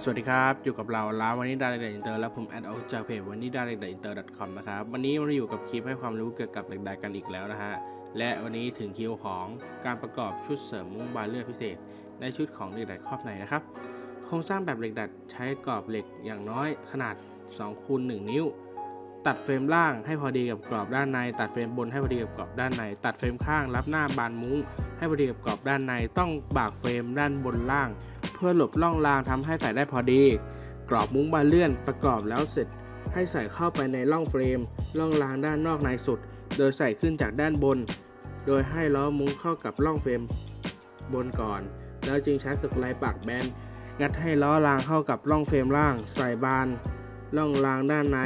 สวัสดีครับ อยู่กับเราล้าวันนี้ดาเด็กอินเตอร์และผมแอดออกจากเพจวันนี้ดาเด็กอินเตอร์ .com นะครับวันนี้เราอยู่กับคลิปให้ความรู้เกี่ยวกับเหล็กดัดกันอีกแล้วนะฮะและวันนี้ถึงคิวของการประกอบชุดเสริมมุ้งบานเลื่อนพิเศษ ในชุดของเหล็กดัดครอบในนะครับ โครงสร้างแบบเหล็กดัดใช้กรอบเหล็กอย่างน้อยขนาด2คูณ1นิ้ว ตัดเฟรมล่างให้พอดีกับกรอบด้านใน ตัดเฟรมบนให้พอดีกับกรอบด้านใน ตัดเฟรมข้างรับหน้าบานมุ้ง ให้พอดีกับกรอบด้านในต้องบากเฟรมด้านบนล่าง พื่อหลบร่องรางทำให้ใส่ได้พอดี กรอบมุ้งบานเลื่อนประกอบแล้วเสร็จ ให้ใส่เข้าไปในร่องเฟรมร่องรางด้านนอกในสุด โดยใส่ขึ้นจากด้านบน โดยให้ล้อมุ้งเข้ากับร่องเฟรม บนก่อน แล้วจึงใช้สกไลปากแบนงัดให้ล้อรางเข้ากับร่องเฟรมล่าง ใส่บานร่องรางด้านใน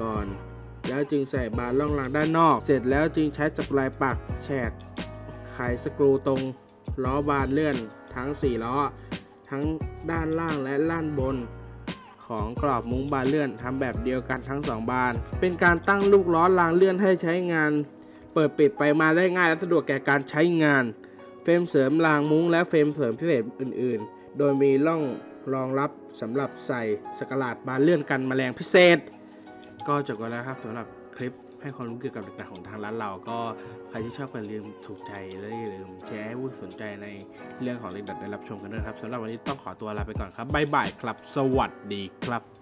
ก่อน แล้วจึงใส่บานร่องรางด้านนอก เสร็จแล้วจึงใช้สกไลปักแฉกไขสกรูตรง ล้อบานเลื่อนทั้ง 4 ล้อ ทั้งด้านล่างและด้านบน ของกรอบมุ้งบานเลื่อนทำแบบเดียวกันทั้ง 2 บาน เป็นการตั้งลูกล้อรางเลื่อนให้ใช้งาน เปิดปิดไปมาได้ง่ายและสะดวกแก่การใช้งาน เฟรมเสริมรางมุ้งและเฟรมเสริมพิเศษอื่น ๆ โดยมีร่องรองรับสำหรับใส่สกลาดบานเลื่อนกันแมลงพิเศษ ก็จบกันแล้วครับสำหรับคลิป ให้ความรู้เกี่ยวกับต่างๆของทางร้านเรา ก็ใครที่ชอบกันลืมถูกใจและอย่าลืมแชร์ให้ผู้สนใจในเรื่องของเล็กดัดได้รับชมกันด้วยครับสำหรับวันนี้ต้องขอตัวลาไปก่อนครับบ๊ายบายครับ สวัสดีครับ